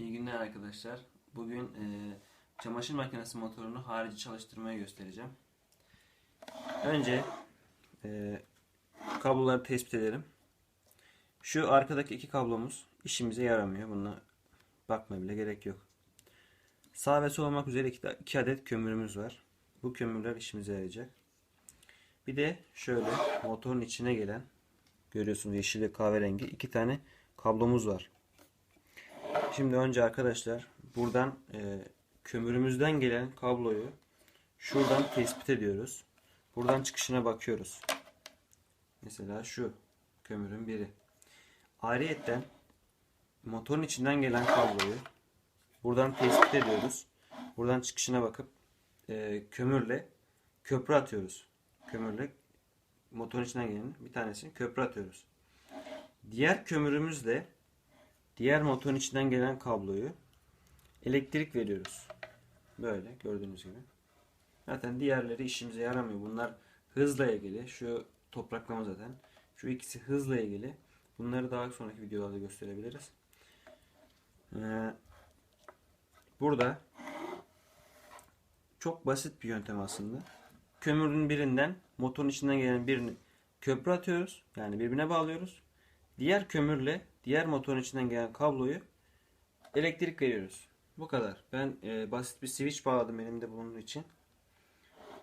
İyi günler arkadaşlar. Bugün e, çamaşır makinesi motorunu harici çalıştırmayı göstereceğim. Önce e, kabloları tespit edelim. Şu arkadaki iki kablomuz işimize yaramıyor. Bununla bakmaya bile gerek yok. Sağ ve sol olmak üzere iki, iki adet kömürümüz var. Bu kömürler işimize yarayacak. Bir de şöyle motorun içine gelen görüyorsunuz yeşil ve kahverengi iki tane kablomuz var. Şimdi önce arkadaşlar buradan e, kömürümüzden gelen kabloyu şuradan tespit ediyoruz. Buradan çıkışına bakıyoruz. Mesela şu kömürün biri. Ayrıyetten motorun içinden gelen kabloyu buradan tespit ediyoruz. Buradan çıkışına bakıp e, kömürle köprü atıyoruz. Kömürle motorun içinden gelen bir tanesini köprü atıyoruz. Diğer kömürümüzle diğer motorun içinden gelen kabloyu elektrik veriyoruz. Böyle gördüğünüz gibi. Zaten diğerleri işimize yaramıyor. Bunlar hızla ilgili. Şu topraklama zaten. Şu ikisi hızla ilgili. Bunları daha sonraki videolarda gösterebiliriz. Ee, burada çok basit bir yöntem aslında. Kömürün birinden motorun içinden gelen birini köprü atıyoruz. Yani birbirine bağlıyoruz. Diğer kömürle diğer motorun içinden gelen kabloyu elektrik veriyoruz. Bu kadar. Ben e, basit bir switch bağladım elimde bunun için.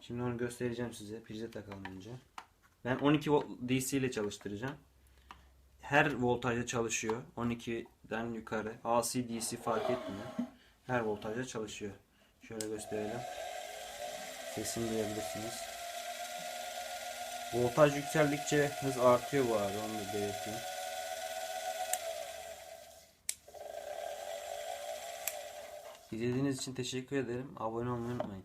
Şimdi onu göstereceğim size. Prize takalım önce. Ben 12 volt DC ile çalıştıracağım. Her voltajda çalışıyor. 12'den yukarı. AC DC fark etmiyor. Her voltajda çalışıyor. Şöyle gösterelim. Sesini duyabilirsiniz. Voltaj yükseldikçe hız artıyor bu arada. Onu da belirteyim. İzlediğiniz için teşekkür ederim. Abone olmayı unutmayın.